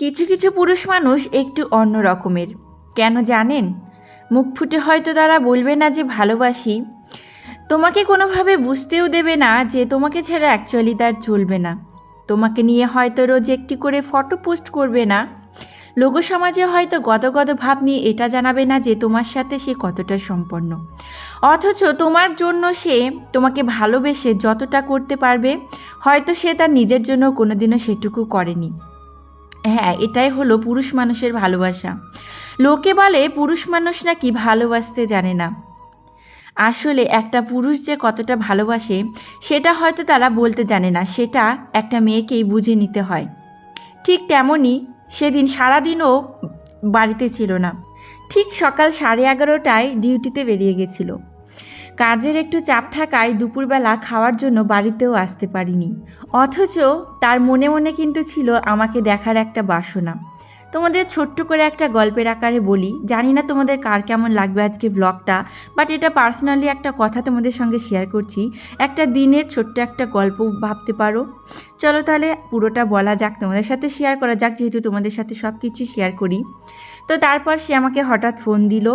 কিছু কিছু পুরুষ মানুষ একটু অন্য রকমের। কেন জানেন? মুখ ফুটে হয়তো তারা বলবে না যে ভালোবাসি। তোমাকে কোনোভাবে বুঝতেও দেবে না যে তোমাকে ছাড়া অ্যাকচুয়ালি তার চলবে না। তোমাকে নিয়ে হয়তো রোজ একটি করে ফটো পোস্ট করবে না। লোক সমাজে হয়তো গদগদ ভাব নিয়ে এটা জানাবে না যে তোমার সাথে সে কতটা সম্পন্ন। অথচ তোমার জন্য সে তোমাকে ভালোবেসে যতটা করতে পারবে, হয়তো সে তার নিজের জন্য কোনোদিনও সেটুকু করেনি। হ্যাঁ এটাই হলো পুরুষ মানুষের ভালোবাসা। লোকে বলে পুরুষ মানুষ নাকি ভালোবাসতে জানে না। আসলে একটা পুরুষ যে কতটা ভালোবাসে, সেটা হয়তো তারা বলতে জানে না, সেটা একটা মেয়েকেই বুঝে নিতে হয়। ঠিক তেমনই সেদিন সারাদিনও বাড়িতে ছিল না। ঠিক সকাল সাড়ে এগারোটায় ডিউটিতে বেরিয়ে গেছিল। কাজের একটু চাপ থাকায় দুপুরবেলা খাওয়ার জন্য বাড়িতেও আসতে পারিনি। অথচ তার মনে মনে কিন্তু ছিল আমাকে দেখার একটা বাসনা। তোমাদের ছোট্ট করে একটা গল্পের আকারে বলি। জানি না তোমাদের কার কেমন লাগবে আজকে ব্লগটা বাট এটা পার্সোনালি একটা কথা তোমাদের সঙ্গে শেয়ার করছি। একটা দিনের ছোট্ট একটা গল্প ভাবতে পারো। চলো তাহলে পুরোটা বলা যাক, তোমাদের সাথে শেয়ার করা যাক, যেহেতু তোমাদের সাথে সব কিছু শেয়ার করি। তো তারপর সে আমাকে হঠাৎ ফোন দিল।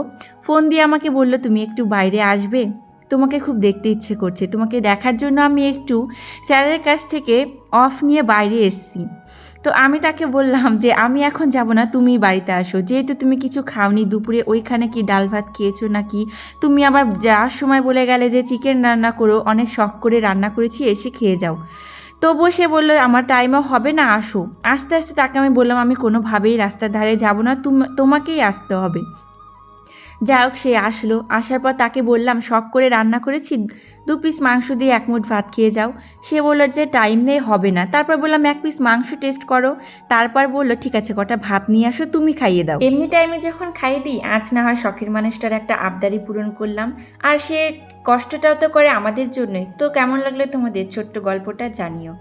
ফোন দিয়ে আমাকে বলল, তুমি একটু বাইরে আসবে? তোমাকে খুব দেখতে ইচ্ছে করছে। তোমাকে দেখার জন্য আমি একটু স্যারের কাছ থেকে অফ নিয়ে বাইরে এসেছি। তো আমি তাকে বললাম যে, আমি এখন যাব না, তুমি বাড়িতে আসো। যেহেতু তুমি কিছু খাওনি, দুপুরে ওইখানে কি ডাল ভাত খেয়েছো নাকি? তুমি আবার যাওয়ার সময় বলে গেলে যে, চিকেন রান্না করো। অনেক শখ করে রান্না করেছি, এসে খেয়ে যাও। তবুও সে বলল, আমার টাইমও হবে না, আসো। আস্তে আস্তে তাকে আমি বললাম, আমি কোনোভাবেই রাস্তার ধারে যাব না, তুম- তোমাকেই আসতে হবে। যাই হোক, সে আসলো। আসার পর তাকে বললাম, শখ করে রান্না করেছি? দু পিস মাংস দিয়ে এক মুঠ ভাত খেয়ে যাও। সে বলল, যে টাইম নেই, হবে না। তারপর বললাম, এক পিস মাংস টেস্ট করো। তারপর বলল, ঠিক আছে, কটা ভাত নিয়ে আসো, তুমি খাইয়ে দাও। এমনি টাইমে যখন খাইয়ে দিই, আজ না হয় শখের মানুষটার একটা আবদারি পূরণ করলাম। আর সে কষ্টটাও তো করে আমাদের জন্যই। তো কেমন লাগল তোমাদের ছোট্ট গল্পটা জানিও।